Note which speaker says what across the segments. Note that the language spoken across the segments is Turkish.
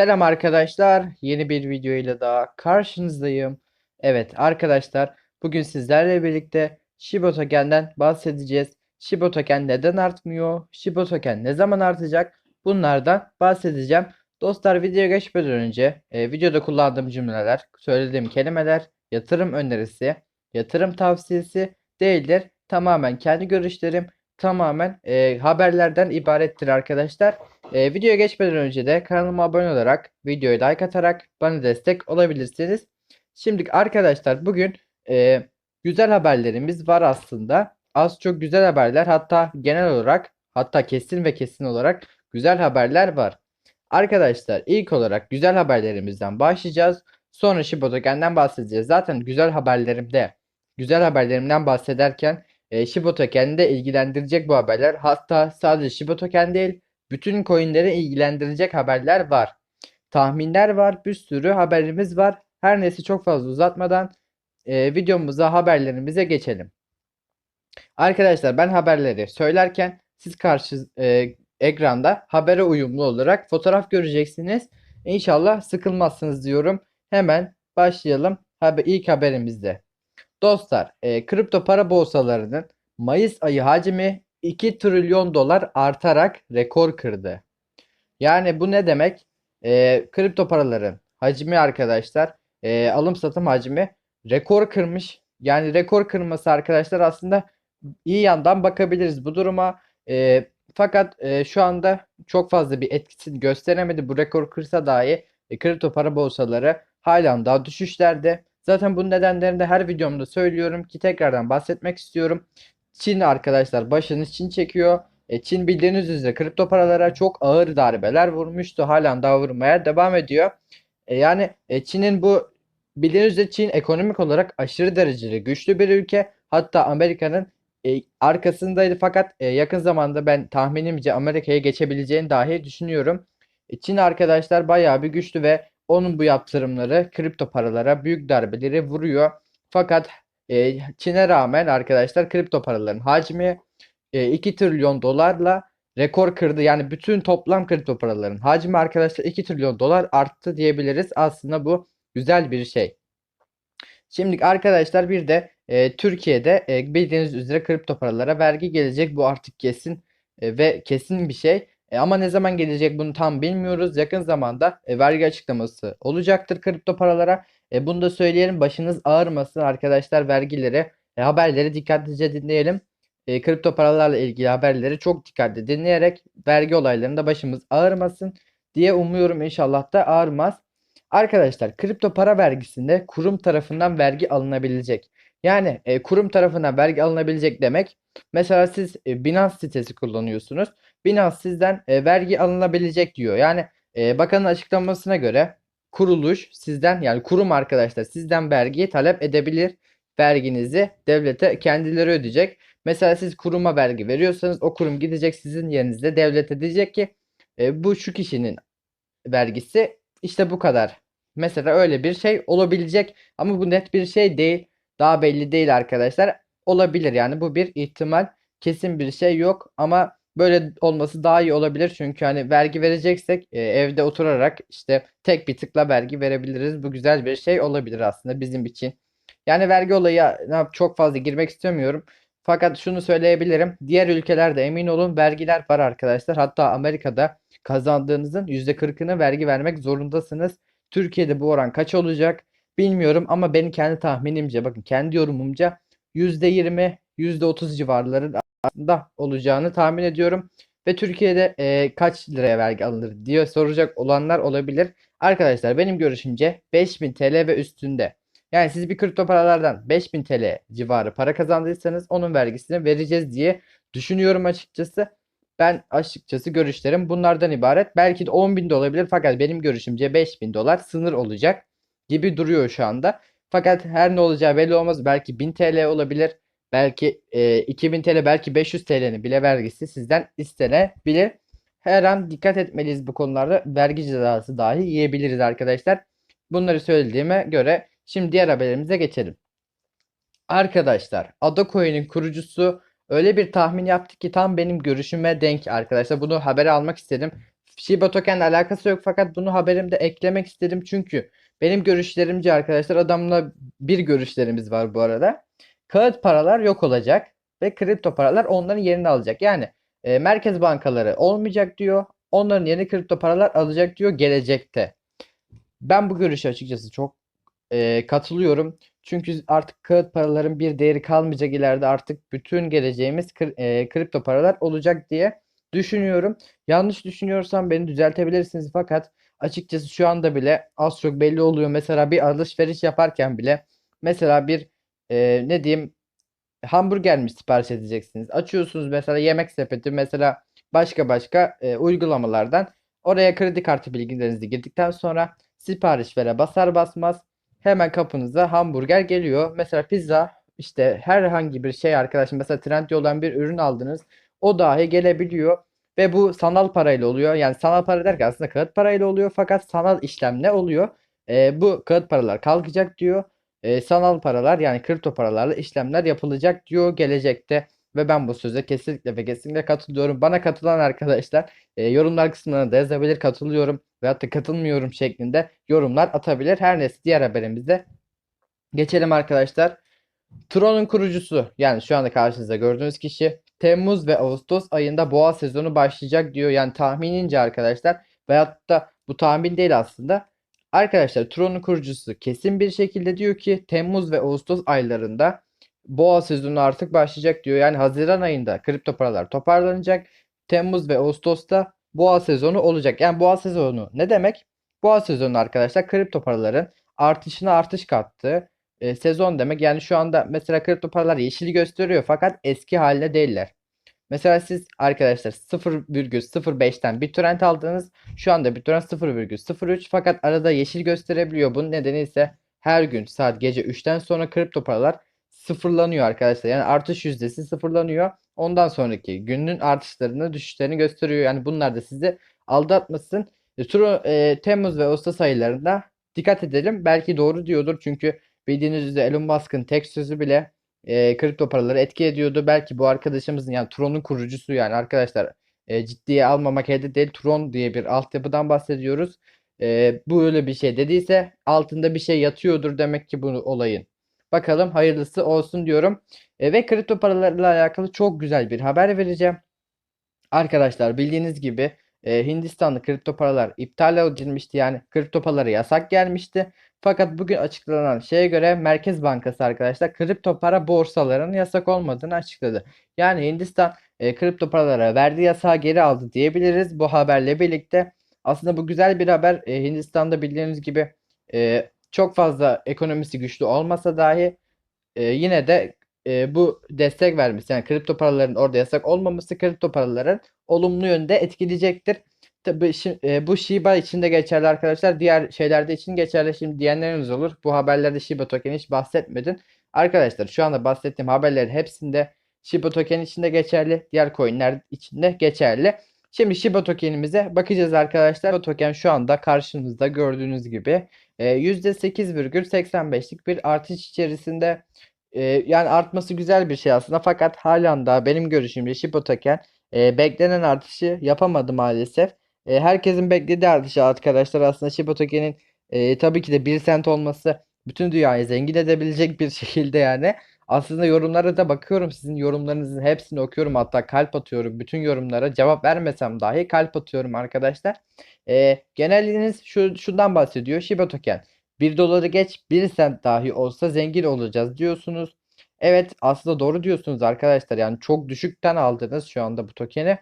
Speaker 1: Selam arkadaşlar. Yeni bir video ile daha karşınızdayım. Evet arkadaşlar, bugün sizlerle birlikte Shiba Token'den bahsedeceğiz. Shiba Token neden artmıyor? Shiba Token ne zaman artacak? Bunlardan bahsedeceğim. Dostlar videoya geçmeden önce e, videoda kullandığım cümleler, söylediğim kelimeler yatırım önerisi, yatırım tavsiyesi değildir. Tamamen kendi görüşlerim, tamamen e, haberlerden ibarettir arkadaşlar. E, videoya geçmeden önce de kanalıma abone olarak, videoyu like atarak bana destek olabilirsiniz. Şimdi arkadaşlar bugün e, güzel haberlerimiz var aslında. Az çok güzel haberler hatta genel olarak hatta kesin ve kesin olarak güzel haberler var. Arkadaşlar ilk olarak güzel haberlerimizden başlayacağız. Sonra Shiba Token'den bahsedeceğiz. Zaten güzel haberlerimde güzel haberlerimden bahsederken e, Shiba Token'i de ilgilendirecek bu haberler. Hatta sadece Shiba Token değil bütün coinleri ilgilendirecek haberler var. Tahminler var. Bir sürü haberimiz var. Her neyse çok fazla uzatmadan e, videomuza haberlerimize geçelim. Arkadaşlar ben haberleri söylerken siz karşı e, ekranda habere uyumlu olarak fotoğraf göreceksiniz. İnşallah sıkılmazsınız diyorum. Hemen başlayalım. Haber, ilk haberimizde. Dostlar, e, kripto para borsalarının Mayıs ayı hacmi 2 trilyon dolar artarak rekor kırdı. Yani bu ne demek? E, kripto paraların hacmi arkadaşlar, e, alım satım hacmi rekor kırmış. Yani rekor kırması arkadaşlar aslında iyi yandan bakabiliriz bu duruma. E, fakat e, şu anda çok fazla bir etkisini gösteremedi. Bu rekor kırsa dahi e, kripto para borsaları halen daha düşüşlerde. Zaten bunun nedenlerini de her videomda söylüyorum ki tekrardan bahsetmek istiyorum. Çin arkadaşlar başını Çin çekiyor. E, Çin bildiğiniz üzere kripto paralara çok ağır darbeler vurmuştu. Halen daha vurmaya devam ediyor. E, yani e, Çin'in bu bildiğiniz üzere Çin ekonomik olarak aşırı derecede güçlü bir ülke. Hatta Amerika'nın e, arkasındaydı fakat e, yakın zamanda ben tahminimce Amerika'ya geçebileceğini dahi düşünüyorum. E, Çin arkadaşlar bayağı bir güçlü ve onun bu yaptırımları kripto paralara büyük darbeleri vuruyor. Fakat e, Çin'e rağmen arkadaşlar kripto paraların hacmi e, 2 trilyon dolarla rekor kırdı. Yani bütün toplam kripto paraların hacmi arkadaşlar 2 trilyon dolar arttı diyebiliriz. Aslında bu güzel bir şey. Şimdi arkadaşlar bir de e, Türkiye'de e, bildiğiniz üzere kripto paralara vergi gelecek. Bu artık kesin e, ve kesin bir şey. E, ama ne zaman gelecek bunu tam bilmiyoruz. Yakın zamanda e, vergi açıklaması olacaktır kripto paralara. E, bunu da söyleyelim. Başınız ağrımasın arkadaşlar vergileri, e, haberleri dikkatlice dinleyelim. E, kripto paralarla ilgili haberleri çok dikkatli dinleyerek vergi olaylarında başımız ağrımasın diye umuyorum inşallah da ağrımaz. Arkadaşlar kripto para vergisinde kurum tarafından vergi alınabilecek. Yani e, kurum tarafından vergi alınabilecek demek. Mesela siz e, Binance sitesi kullanıyorsunuz. Binance sizden e, vergi alınabilecek diyor. Yani e, bakanın açıklamasına göre kuruluş sizden yani kurum arkadaşlar sizden vergiyi talep edebilir. Verginizi devlete kendileri ödeyecek. Mesela siz kuruma vergi veriyorsanız o kurum gidecek sizin yerinizde devlete diyecek ki e, bu şu kişinin vergisi işte bu kadar. Mesela öyle bir şey olabilecek ama bu net bir şey değil. Daha belli değil arkadaşlar. Olabilir yani bu bir ihtimal. Kesin bir şey yok ama böyle olması daha iyi olabilir. Çünkü hani vergi vereceksek e, evde oturarak işte tek bir tıkla vergi verebiliriz. Bu güzel bir şey olabilir aslında bizim için. Yani vergi olayı ne yap çok fazla girmek istemiyorum. Fakat şunu söyleyebilirim. Diğer ülkelerde emin olun vergiler var arkadaşlar. Hatta Amerika'da kazandığınızın %40'ını vergi vermek zorundasınız. Türkiye'de bu oran kaç olacak bilmiyorum ama benim kendi tahminimce bakın kendi yorumumca %20 %30 civarlarında olacağını tahmin ediyorum. Ve Türkiye'de e, kaç liraya vergi alınır diye soracak olanlar olabilir. Arkadaşlar benim görüşümce 5000 TL ve üstünde. Yani siz bir kripto paralardan 5000 TL civarı para kazandıysanız onun vergisini vereceğiz diye düşünüyorum açıkçası. Ben açıkçası görüşlerim bunlardan ibaret. Belki de 10.000 de olabilir fakat benim görüşümce 5000 dolar sınır olacak gibi duruyor şu anda. Fakat her ne olacağı belli olmaz. Belki 1000 TL olabilir. Belki e, 2000 TL belki 500 TL'nin bile vergisi sizden istenebilir. Her an dikkat etmeliyiz bu konularda. Vergi cezası dahi yiyebiliriz arkadaşlar. Bunları söylediğime göre şimdi diğer haberimize geçelim. Arkadaşlar Adacoin'in kurucusu öyle bir tahmin yaptı ki tam benim görüşüme denk arkadaşlar. Bunu habere almak istedim. Shiba Token'le alakası yok fakat bunu haberimde eklemek istedim çünkü benim görüşlerimce arkadaşlar adamla bir görüşlerimiz var bu arada. Kağıt paralar yok olacak ve kripto paralar onların yerini alacak. Yani e, merkez bankaları olmayacak diyor. Onların yerini kripto paralar alacak diyor gelecekte. Ben bu görüşe açıkçası çok e, katılıyorum. Çünkü artık kağıt paraların bir değeri kalmayacak ileride artık bütün geleceğimiz kri- e, kripto paralar olacak diye düşünüyorum. Yanlış düşünüyorsam beni düzeltebilirsiniz fakat açıkçası şu anda bile az çok belli oluyor. Mesela bir alışveriş yaparken bile mesela bir e, ne diyeyim hamburger mi sipariş edeceksiniz? Açıyorsunuz mesela yemek sepeti mesela başka başka e, uygulamalardan oraya kredi kartı bilgilerinizi girdikten sonra sipariş vere basar basmaz hemen kapınıza hamburger geliyor. Mesela pizza işte herhangi bir şey arkadaşım mesela Trendyol'dan bir ürün aldınız o dahi gelebiliyor ve bu sanal parayla oluyor. Yani sanal para derken aslında kağıt parayla oluyor fakat sanal işlem ne oluyor? E, bu kağıt paralar kalkacak diyor e, sanal paralar yani kripto paralarla işlemler yapılacak diyor gelecekte ve ben bu söze kesinlikle ve kesinlikle katılıyorum. Bana katılan arkadaşlar e, yorumlar kısmına da yazabilir katılıyorum veyahut da katılmıyorum şeklinde yorumlar atabilir. Her neyse diğer haberimize geçelim arkadaşlar. Tron'un kurucusu yani şu anda karşınızda gördüğünüz kişi Temmuz ve Ağustos ayında boğa sezonu başlayacak diyor. Yani tahminince arkadaşlar veyahut da bu tahmin değil aslında. Arkadaşlar Tron'un kurucusu kesin bir şekilde diyor ki Temmuz ve Ağustos aylarında boğa sezonu artık başlayacak diyor. Yani Haziran ayında kripto paralar toparlanacak. Temmuz ve Ağustos'ta boğa sezonu olacak. Yani boğa sezonu ne demek? Boğa sezonu arkadaşlar kripto paraların artışına artış kattığı e, sezon demek. Yani şu anda mesela kripto paralar yeşili gösteriyor fakat eski haline değiller. Mesela siz arkadaşlar 0,05'ten bir trend aldınız. Şu anda bir trend 0,03 fakat arada yeşil gösterebiliyor. Bunun nedeni ise her gün saat gece 3'ten sonra kripto paralar sıfırlanıyor arkadaşlar. Yani artış yüzdesi sıfırlanıyor. Ondan sonraki günün artışlarını düşüşlerini gösteriyor. Yani bunlar da sizi aldatmasın. E, Turu, e, Temmuz ve Ağustos aylarında dikkat edelim. Belki doğru diyordur çünkü bildiğiniz üzere Elon Musk'ın tek sözü bile e, kripto paraları etki ediyordu. Belki bu arkadaşımızın yani Tron'un kurucusu yani arkadaşlar e, ciddiye almamak elde değil. Tron diye bir altyapıdan bahsediyoruz. E, bu öyle bir şey dediyse altında bir şey yatıyordur demek ki bu olayın. Bakalım hayırlısı olsun diyorum. E, ve kripto paralarla alakalı çok güzel bir haber vereceğim. Arkadaşlar bildiğiniz gibi e, Hindistanlı kripto paralar iptal edilmişti. Yani kripto paralara yasak gelmişti. Fakat bugün açıklanan şeye göre Merkez Bankası arkadaşlar kripto para borsalarının yasak olmadığını açıkladı. Yani Hindistan e, kripto paralara verdiği yasağı geri aldı diyebiliriz bu haberle birlikte. Aslında bu güzel bir haber. E, Hindistan'da bildiğiniz gibi e, çok fazla ekonomisi güçlü olmasa dahi e, yine de e, bu destek vermesi yani kripto paraların orada yasak olmaması kripto paraların olumlu yönde etkileyecektir. Tabii şi- e, bu Shiba için de geçerli arkadaşlar. Diğer şeylerde için geçerli. Şimdi diyenleriniz olur. Bu haberlerde Shiba token hiç bahsetmedin. Arkadaşlar şu anda bahsettiğim haberlerin hepsinde Shiba token için de geçerli. Diğer coinler için de geçerli. Şimdi Shiba tokenimize bakacağız arkadaşlar. Shiba token şu anda karşınızda gördüğünüz gibi e, %8,85'lik bir artış içerisinde. E, yani artması güzel bir şey aslında fakat halen daha benim görüşümce Shiba token e, beklenen artışı yapamadı maalesef. E, herkesin beklediği artışı arkadaşlar aslında Shiba token'in e, tabii ki de 1 sent olması bütün dünyayı zengin edebilecek bir şekilde yani. Aslında yorumlara da bakıyorum. Sizin yorumlarınızın hepsini okuyorum. Hatta kalp atıyorum. Bütün yorumlara cevap vermesem dahi kalp atıyorum arkadaşlar. E, genelliğiniz şu, şundan bahsediyor. Shiba token 1 doları geç 1 sent dahi olsa zengin olacağız diyorsunuz. Evet aslında doğru diyorsunuz arkadaşlar. Yani çok düşükten aldınız şu anda bu tokeni.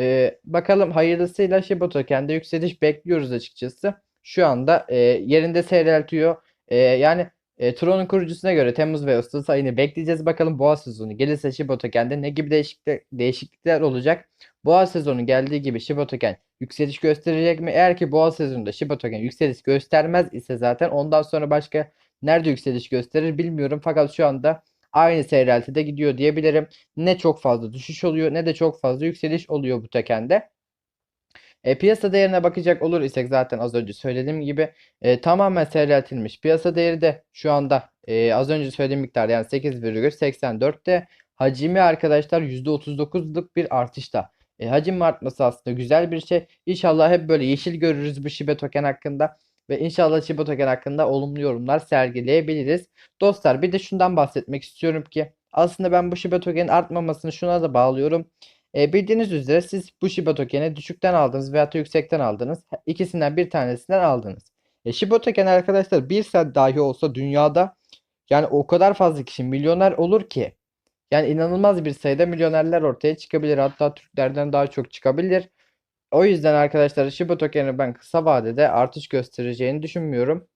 Speaker 1: Ee, bakalım hayırlısıyla Shiba Token'de yükseliş bekliyoruz açıkçası. Şu anda e, yerinde seyreltiyor. E, yani e, Tron'un kurucusuna göre Temmuz ve Ağustos ayını bekleyeceğiz. Bakalım boğa sezonu gelirse Shiba Token'de ne gibi değişiklikler, değişiklikler olacak? Boğa sezonu geldiği gibi Shiba Token yükseliş gösterecek mi? Eğer ki boğa sezonunda Shiba Token yükseliş göstermez ise zaten ondan sonra başka nerede yükseliş gösterir bilmiyorum. Fakat şu anda aynı seyreltide gidiyor diyebilirim. Ne çok fazla düşüş oluyor ne de çok fazla yükseliş oluyor bu tekende. E, piyasa değerine bakacak olur isek zaten az önce söylediğim gibi e, tamamen seyreltilmiş. Piyasa değeri de şu anda e, az önce söylediğim miktar yani 8,84'te hacmi arkadaşlar %39'luk bir artışta. E, hacim artması aslında güzel bir şey. İnşallah hep böyle yeşil görürüz bu Shiba token hakkında ve inşallah Shiba token hakkında olumlu yorumlar sergileyebiliriz. Dostlar bir de şundan bahsetmek istiyorum ki aslında ben bu Shiba artmamasını şuna da bağlıyorum. E, bildiğiniz üzere siz bu Shiba tokeni düşükten aldınız veya da yüksekten aldınız. İkisinden bir tanesinden aldınız. E, Shiba token arkadaşlar bir saat dahi olsa dünyada yani o kadar fazla kişi milyoner olur ki. Yani inanılmaz bir sayıda milyonerler ortaya çıkabilir. Hatta Türklerden daha çok çıkabilir. O yüzden arkadaşlar Shiba token'i ben kısa vadede artış göstereceğini düşünmüyorum.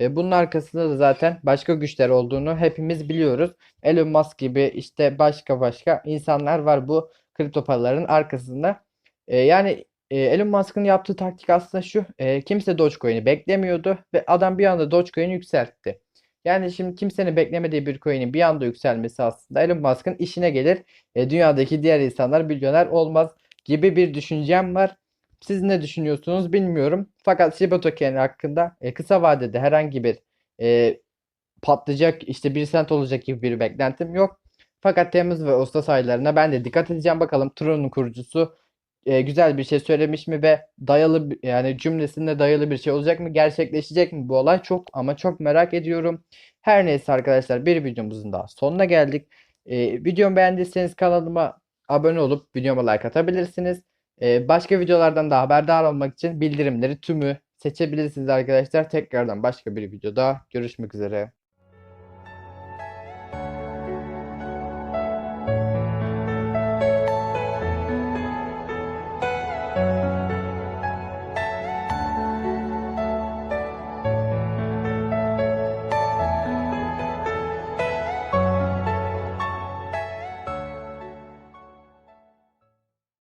Speaker 1: E, bunun arkasında da zaten başka güçler olduğunu hepimiz biliyoruz. Elon Musk gibi işte başka başka insanlar var bu kripto paraların arkasında. E, yani e, Elon Musk'ın yaptığı taktik aslında şu. kimse Dogecoin'i beklemiyordu ve adam bir anda Dogecoin'i yükseltti. Yani şimdi kimsenin beklemediği bir coin'in bir anda yükselmesi aslında Elon Musk'ın işine gelir. Dünyadaki diğer insanlar milyoner olmaz gibi bir düşüncem var. Siz ne düşünüyorsunuz bilmiyorum. Fakat Shiba Token hakkında e, kısa vadede herhangi bir e, patlayacak işte bir sent olacak gibi bir beklentim yok. Fakat Temmuz ve Ağustos aylarına ben de dikkat edeceğim bakalım Tron'un kurucusu e, güzel bir şey söylemiş mi ve dayalı yani cümlesinde dayalı bir şey olacak mı? Gerçekleşecek mi bu olay? Çok ama çok merak ediyorum. Her neyse arkadaşlar bir videomuzun daha sonuna geldik. E, videomu beğendiyseniz kanalıma abone olup videoma like atabilirsiniz. E, başka videolardan da haberdar olmak için bildirimleri tümü seçebilirsiniz arkadaşlar. Tekrardan başka bir videoda görüşmek üzere.